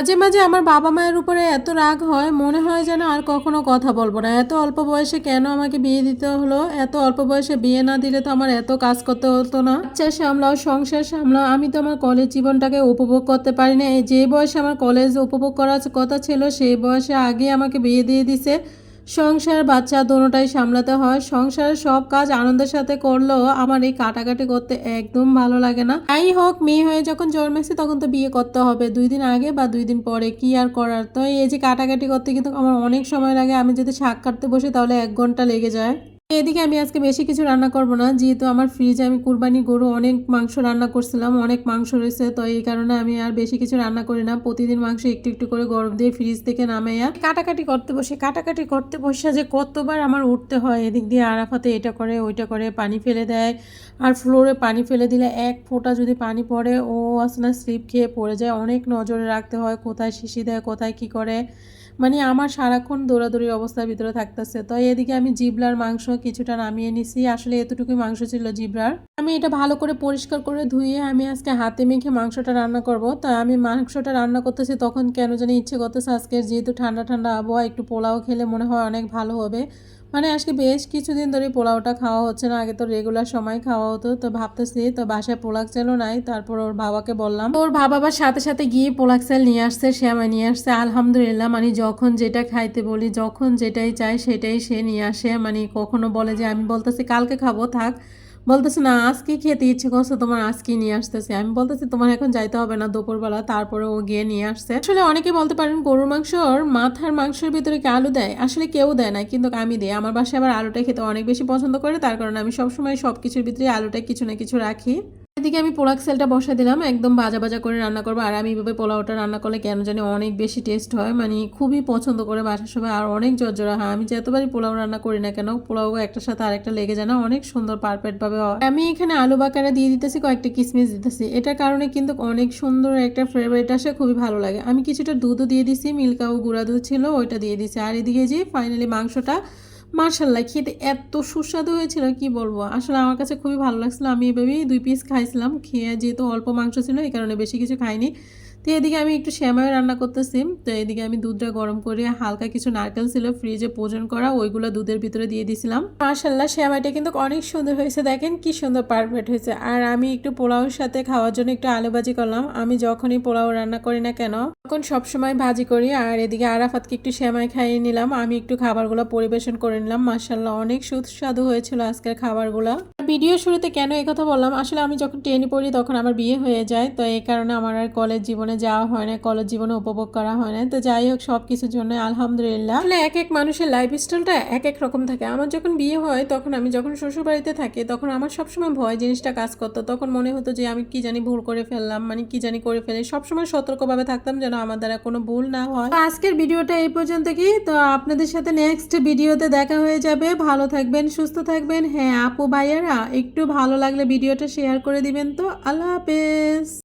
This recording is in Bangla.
মাঝে মাঝে আমার বাবা মায়ের উপরে এত রাগ হয়, মনে হয় যেন আর কখনো কথা বলব না। এত অল্প বয়সে কেন আমাকে বিয়ে দিতে হলো? এত অল্প বয়সে বিয়ে না দিলে তো আমার এত কাজ করতে হতো না? বাচ্চা সামলাও, সংসার সামলাও, আমি তো আমার কলেজ জীবনটাকে উপভোগ করতে পারি না এই যে বয়সে আমার কলেজ উপভোগ করার কথা ছিল, সেই বয়সে আগে আমাকে বিয়ে দিয়ে দিছে। সংসার, বাচ্চা দোনোটাই সামলাতে হয়। সংসারের সব কাজ আনন্দের সাথে করলেও আমার এই কাটাকাটি করতে একদম ভালো লাগে না। তাই হোক, মেয়ে হয়ে যখন জন্মেছে তখন তো বিয়ে করতে হবে। দুই দিন আগে বা দুই দিন পরে কি আর করার? তো এই যে কাটাকাটি করতে কিন্তু আমার অনেক সময় লাগে। আমি যদি শাক কাটতে বসি তাহলে এক ঘণ্টা লেগে যায়। এদিকে আমি আজকে বেশি কিছু রান্না করব না, যেহেতু আমার ফ্রিজে আমি কুরবানি গরু অনেক মাংস রান্না করছিলাম, অনেক মাংস রয়েছে, তো এই কারণে আমি আর বেশি কিছু রান্না করি না। প্রতিদিন মাংস একটু একটু করে গরম দিয়ে ফ্রিজ থেকে নামাইয়া কাটাকাটি করতে বসে। কাটাকাটি করতে বসে যে কতবার আমার উঠতে হয়, এদিক দিয়ে আরাফাতে এটা করে, ওইটা করে, পানি ফেলে দেয়। আর ফ্লোরে পানি ফেলে দিলে এক ফোঁটা যদি পানি পড়ে, ও আসলে স্লিপ খেয়ে পড়ে যায়। অনেক নজরে রাখতে হয়, কোথায় শিশি দেয়, কোথায় কি করে। মানে আমার সারাক্ষণ দৌড়াদৌড়ির অবস্থার ভিতরে থাকতেছে। তো এদিকে আমি জিবলার মাংস কিছুটা নামিয়ে নিছি। আসলে এতটুকুই মাংস ছিল জিব্রার। আমি এটা ভালো করে পরিষ্কার করে ধুয়ে আমি আজকে হাতে মেখে মাংসটা রান্না করব। তাই আমি মাংসটা রান্না করতেছি তখন কেন জানি ইচ্ছে করতেছে আজকে যেহেতু ঠান্ডা ঠান্ডা আবহাওয়া, একটু পোলাও খেলে মনে হয় অনেক ভালো হবে। মানে আজকে বেশ কিছুদিন ধরে পোলাওটা খাওয়া হচ্ছে না, আগে তো রেগুলার সময় খাওয়া হতো, তো ভাবতেছি তো বাসায় পোলাক চালও নাই, তারপর ওর বাবাকে বললাম। ওর বাবা আবার সাথে সাথে গিয়ে পোলাক চাল নিয়ে আসছে, সে আমায় নিয়ে আসছে। আলহামদুলিল্লাহ মানে যখন যেটা খাইতে বলি, যখন যেটাই চাই সেটাই সে নিয়ে আসে। মানে কখনো বলে যে, আমি বলতেছি কালকে খাব, থাক। বলতেছে, না, আজকে খেতে ইচ্ছে করছে তোমার আজকে নিয়ে আসতেছে। আমি বলতেছি, তোমার এখন যাইতে হবে না, দুপুরবেলা। তারপরে ও গিয়ে নিয়ে আসছে। আসলে অনেকে বলতে পারেন, গরুর মাংসর মাথার মাংসের ভিতরে কি আলু দেয়? আসলে কেউ দেয় না, কিন্তু আমি দিই। আমার বাসায় আবার আলুটা খেতে অনেক বেশি পছন্দ করে, তার কারণে আমি সবসময় সব কিছুর ভিতরে আলুটা কিছু না কিছু রাখি। এদিকে আমি পোলাক সেলটা বসা দিলাম, একদম বাজা বাজা করে রান্না করব। আর আমি এইভাবে পোলাওটা রান্না করলে কেন জানি অনেক বেশি টেস্ট হয়। মানে খুবই পছন্দ করে বাসার সবাই, আর অনেক জর্জরা হয়। আমি যতবারই পোলাও রান্না করি না কেন, পোলাও একটার সাথে আরেকটা লেগে যায় না, অনেক সুন্দর পারফেক্ট ভাবে হয়। আমি এখানে আলু বাকারা দিয়ে দিতেছি, কয়েকটা কিসমিস দিতেছি। এটার কারণে কিন্তু অনেক সুন্দর একটা ফ্লেভার আসে, খুবই ভালো লাগে। আমি কিছুটা দুধও দিয়ে দিছি, মিল্কাও গুঁড়া দুধ ছিল, ওইটা দিয়ে দিছি। আর এদিকে যে ফাইনালি মাংসটা মার্শাল্লাহ খেতে এত সুস্বাদু হয়েছিল, কি বলব? আসলে আমার কাছে খুবই ভালো লাগছিল। আমি এভাবেই দুই পিস খাইছিলাম। খেয়ে যেহেতু অল্প মাংস ছিল, এই কারণে বেশি কিছু খাইনি। তো এদিকে আমি একটু শ্যামায় রান্না করতেছি। তো এদিকে আমি দুধটা গরম করে হালকা কিছু নারকেল ছিল ফ্রিজে পোজন করা, ওইগুলো দুধের ভিতরে দিয়ে দিছিলাম। মার্শাল্লাহ শ্যামাইটা কিন্তু অনেক সুন্দর হয়েছে দেখেন, কি সুন্দর পারফেক্ট হয়েছে। আর আমি একটু পোলাওর সাথে খাওয়ার জন্য একটু আলু ভাজি করলাম। আমি যখনই পোলাও রান্না করি না কেন, তখন সবসময় ভাজি করি। আর এদিকে আরাফাতকে একটু শ্যামাই খাইয়ে নিলাম। আমি একটু খাবারগুলো পরিবেশন করে নিলাম। মার্শাল্লাহ অনেক সুস্বাদু হয়েছিল আজকের খাবারগুলো। ভিডিও শুরুতে কেন কথা বললাম? আসলে আমি যখন টেনে পড়ি তখন আমার বিয়ে হয়ে যায়। তো এই কারণে আমার আর কলেজ জীবনে যাওয়া হয় না কলেজ জীবনে উপভোগ করা হয় না। তো যাই হোক সব কিছুর জন্য আলহামদুলিল্লাহ। আসলে এক এক মানুষের লাইফ স্টাইলটা এক এক রকম থাকে। আমার যখন বিয়ে হয় তখন আমি যখন শ্বশুর বাড়িতে থাকি তখন আমার সবসময় ভয় জিনিসটা কাজ করতো। তখন মনে হতো যে আমি কি জানি ভুল করে ফেললাম মানে কি জানি করে ফেলি। সবসময় সতর্কভাবে থাকতাম যেন আমার দ্বারা কোনো ভুল না হয়। আজকের ভিডিওটা এই পর্যন্ত কি? তো আপনাদের সাথে নেক্সট ভিডিওতে দেখা হয়ে যাবে। ভালো থাকবেন, সুস্থ থাকবেন। হ্যাঁ আপু, ভাইয়ারা একটু ভালো লাগলে ভিডিওটা শেয়ার করে দিবেন তো। আল্লাহ হাফেজ।